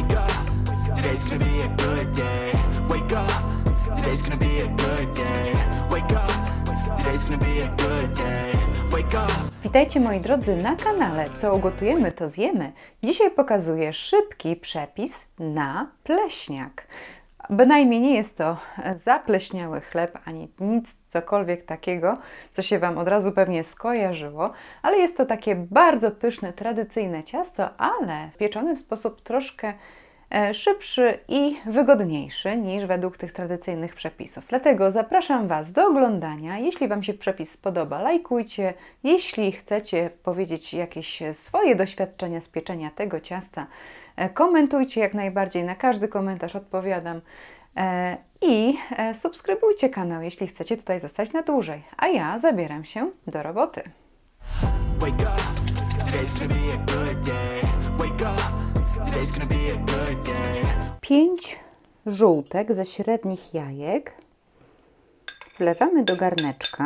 Wake up, today's gonna be a good day. Wake up, today's gonna be a good day. Wake up, today's gonna be a good day. Witajcie moi drodzy na kanale Co ugotujemy to zjemy. Dzisiaj pokazuję szybki przepis na pleśniak. Bynajmniej nie jest to zapleśniały chleb ani nic cokolwiek takiego, co się Wam od razu pewnie skojarzyło, ale jest to takie bardzo pyszne, tradycyjne ciasto, ale pieczone w sposób troszkę e, szybszy i wygodniejszy niż według tych tradycyjnych przepisów. Dlatego zapraszam Was do oglądania. Jeśli Wam się przepis spodoba, lajkujcie. Jeśli chcecie powiedzieć jakieś swoje doświadczenia z pieczenia tego ciasta, e, komentujcie jak najbardziej. Na każdy komentarz odpowiadam. E, I e, subskrybujcie kanał, jeśli chcecie tutaj zostać na dłużej. A ja zabieram się do roboty. 5 żółtek ze średnich jajek wlewamy do garneczka.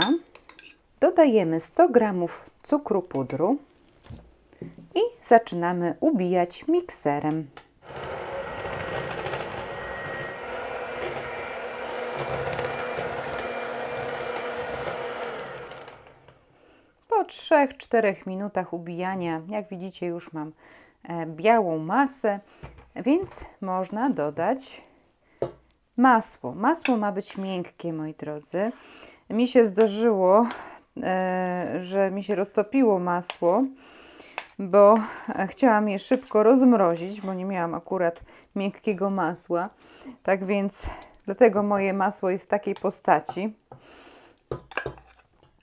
Dodajemy 100 g cukru pudru i zaczynamy ubijać mikserem. Po 3-4 minutach ubijania, jak widzicie, już mam e, białą masę, więc można dodać masło. Masło ma być miękkie, moi drodzy. Mi się zdarzyło, e, że mi się roztopiło masło, bo e, chciałam je szybko rozmrozić, bo nie miałam akurat miękkiego masła. Tak więc dlatego moje masło jest w takiej postaci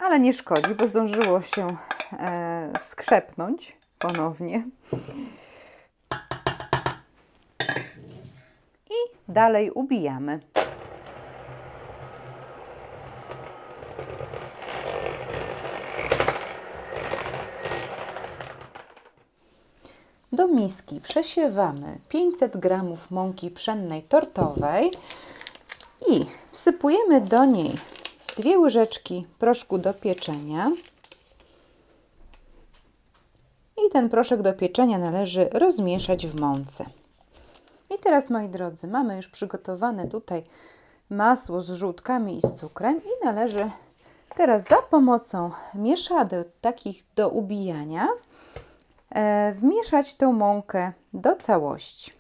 ale nie szkodzi, bo zdążyło się e, skrzepnąć ponownie. I dalej ubijamy. Do miski przesiewamy 500 g mąki pszennej tortowej i wsypujemy do niej dwie łyżeczki proszku do pieczenia. I ten proszek do pieczenia należy rozmieszać w mące. I teraz, moi drodzy, mamy już przygotowane tutaj masło z żółtkami i z cukrem i należy teraz za pomocą mieszadeł takich do ubijania e, wmieszać tą mąkę do całości.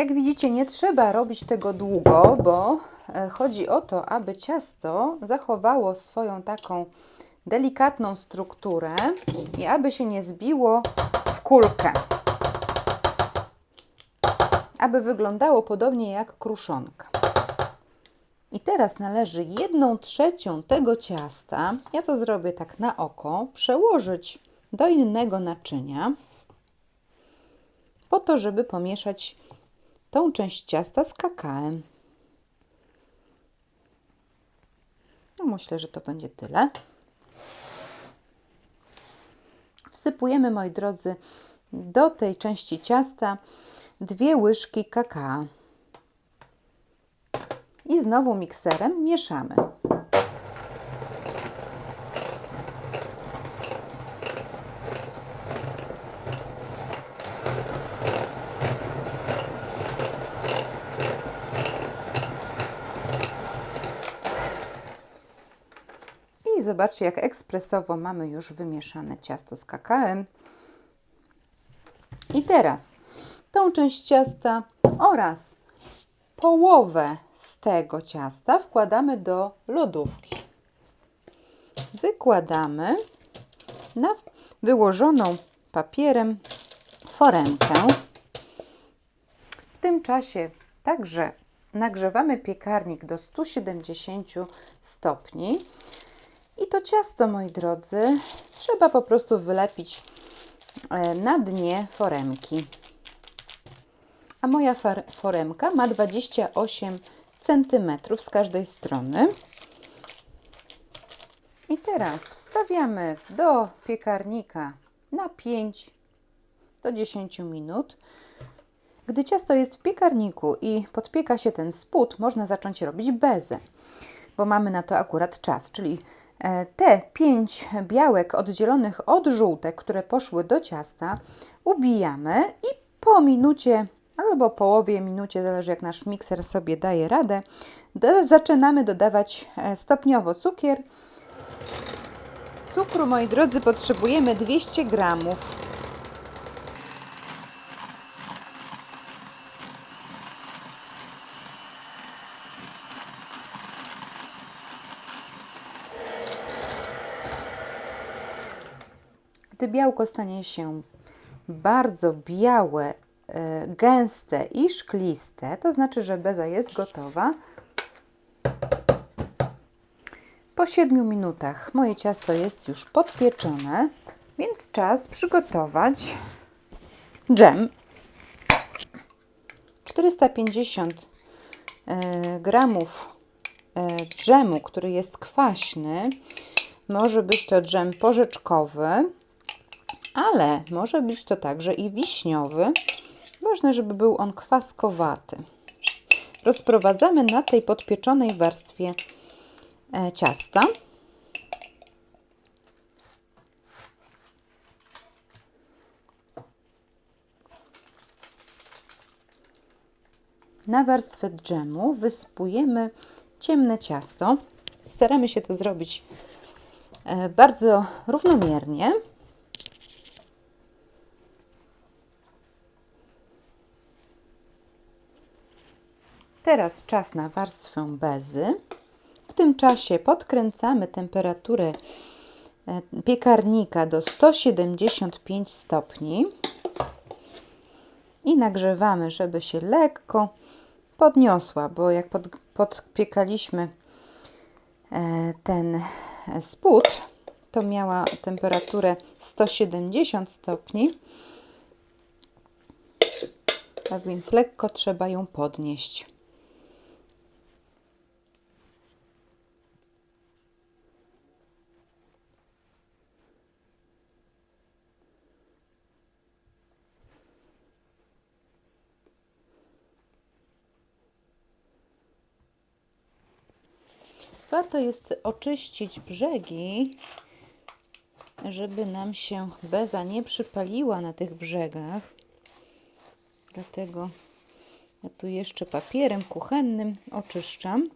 Jak widzicie, nie trzeba robić tego długo, bo e, chodzi o to, aby ciasto zachowało swoją taką delikatną strukturę i aby się nie zbiło w kulkę. Aby wyglądało podobnie jak kruszonka. I teraz należy jedną trzecią tego ciasta, ja to zrobię tak na oko, przełożyć do innego naczynia, po to, żeby pomieszać tą część ciasta z kakałem. No myślę, że to będzie tyle. Wsypujemy, moi drodzy, do tej części ciasta dwie łyżki kakao. I znowu mikserem mieszamy. I zobaczcie, jak ekspresowo mamy już wymieszane ciasto z kakałem. I teraz tą część ciasta oraz połowę z tego ciasta wkładamy do lodówki. Wykładamy na wyłożoną papierem foremkę. W tym czasie także nagrzewamy piekarnik do 170 stopni. I to ciasto, moi drodzy, trzeba po prostu wylepić e, na dnie foremki. A moja foremka ma 28 cm z każdej strony. I teraz wstawiamy do piekarnika na 5 do 10 minut. Gdy ciasto jest w piekarniku i podpieka się ten spód, można zacząć robić bezę, bo mamy na to akurat czas, czyli te pięć białek oddzielonych od żółtek, które poszły do ciasta, ubijamy i po minucie albo połowie minucie, zależy jak nasz mikser sobie daje radę, do, zaczynamy dodawać e, stopniowo cukier. Cukru, moi drodzy, potrzebujemy 200 gramów. Gdy białko stanie się bardzo białe, e, gęste i szkliste, to znaczy, że beza jest gotowa. Po 7 minutach moje ciasto jest już podpieczone, więc czas przygotować dżem. 450 e, gramów e, dżemu, który jest kwaśny. Może być to dżem porzeczkowy, ale może być to także i wiśniowy. Ważne, żeby był on kwaskowaty. Rozprowadzamy na tej podpieczonej warstwie e, ciasta. Na warstwę dżemu wysypujemy ciemne ciasto. Staramy się to zrobić e, bardzo równomiernie. Teraz czas na warstwę bezy. W tym czasie podkręcamy temperaturę e, piekarnika do 175 stopni i nagrzewamy, żeby się lekko podniosła, bo jak pod, podpiekaliśmy e, ten spód, to miała temperaturę 170 stopni, a więc lekko trzeba ją podnieść. Warto jest oczyścić brzegi, żeby nam się beza nie przypaliła na tych brzegach. Dlatego ja tu jeszcze papierem kuchennym oczyszczam.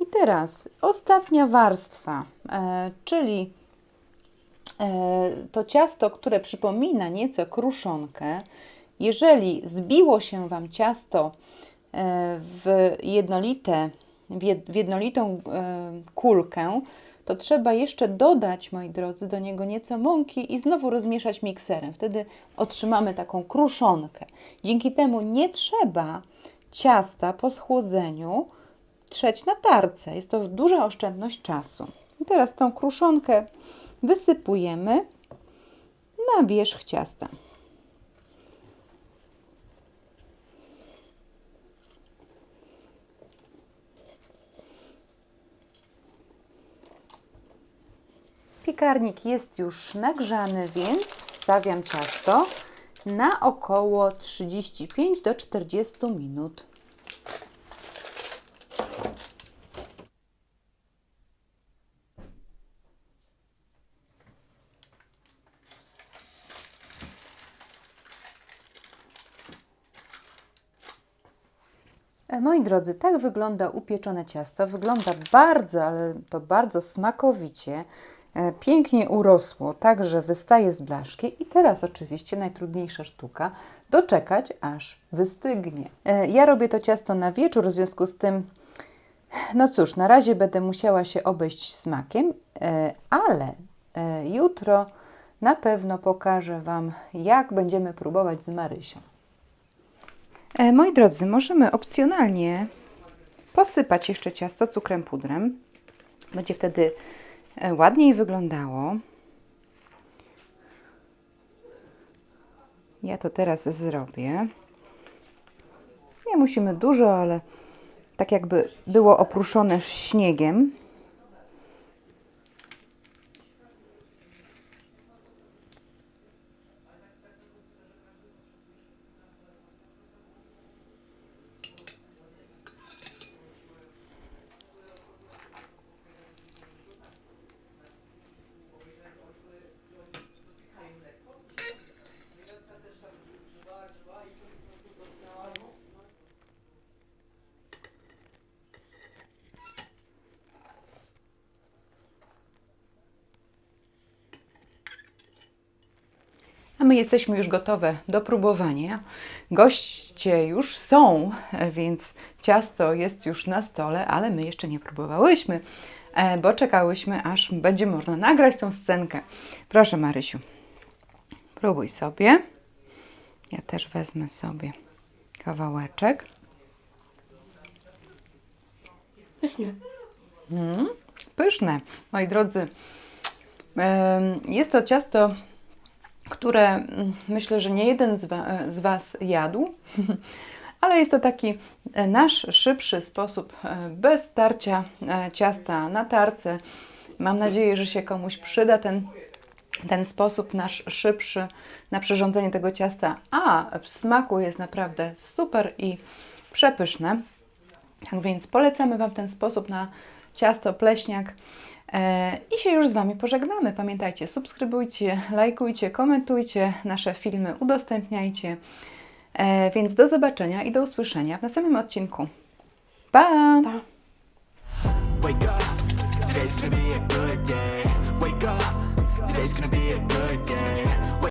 I teraz ostatnia warstwa, e, czyli e, to ciasto, które przypomina nieco kruszonkę. Jeżeli zbiło się Wam ciasto w, jednolite, w jednolitą e, kulkę, to trzeba jeszcze dodać, moi drodzy, do niego nieco mąki i znowu rozmieszać mikserem. Wtedy otrzymamy taką kruszonkę. Dzięki temu nie trzeba ciasta po schłodzeniu trzeć na tarce. Jest to duża oszczędność czasu. I teraz tą kruszonkę wysypujemy na wierzch ciasta. Piekarnik jest już nagrzany, więc wstawiam ciasto na około 35 do 40 minut. E, moi drodzy, tak wygląda upieczone ciasto. Wygląda bardzo, ale to bardzo smakowicie. E, pięknie urosło, tak że wystaje z blaszki i teraz oczywiście najtrudniejsza sztuka doczekać aż wystygnie. E, ja robię to ciasto na wieczór, w związku z tym no cóż, na razie będę musiała się obejść smakiem, e, ale jutro na pewno pokażę Wam, jak będziemy próbować z Marysią. Moi drodzy, możemy opcjonalnie posypać jeszcze ciasto cukrem pudrem. Będzie wtedy ładniej wyglądało. Ja to teraz zrobię. Nie musimy dużo, ale tak jakby było opruszone śniegiem. My jesteśmy już gotowe do próbowania. Goście już są, więc ciasto jest już na stole, ale my jeszcze nie próbowałyśmy, e, bo czekałyśmy, aż będzie można nagrać tą scenkę. Proszę, Marysiu, próbuj sobie. Ja też wezmę sobie kawałeczek. Pyszne. Pyszne. Moi drodzy, jest to ciasto, które mm, myślę, że nie jeden z, wa- z Was jadł, ale jest to taki e, nasz szybszy sposób e, bez starcia e, ciasta na tarce. Mam nadzieję, że się komuś przyda ten, ten sposób nasz szybszy na przyrządzenie tego ciasta, a w smaku jest naprawdę super i przepyszne. Tak więc polecamy Wam ten sposób na ciasto pleśniak. E, I się już z Wami pożegnamy. Pamiętajcie, subskrybujcie, lajkujcie, komentujcie nasze filmy, udostępniajcie. E, Więc do zobaczenia i do usłyszenia w następnym odcinku. Pa! Pa. Wake up, today's gonna be a good day. Wake up, today's gonna be a good day.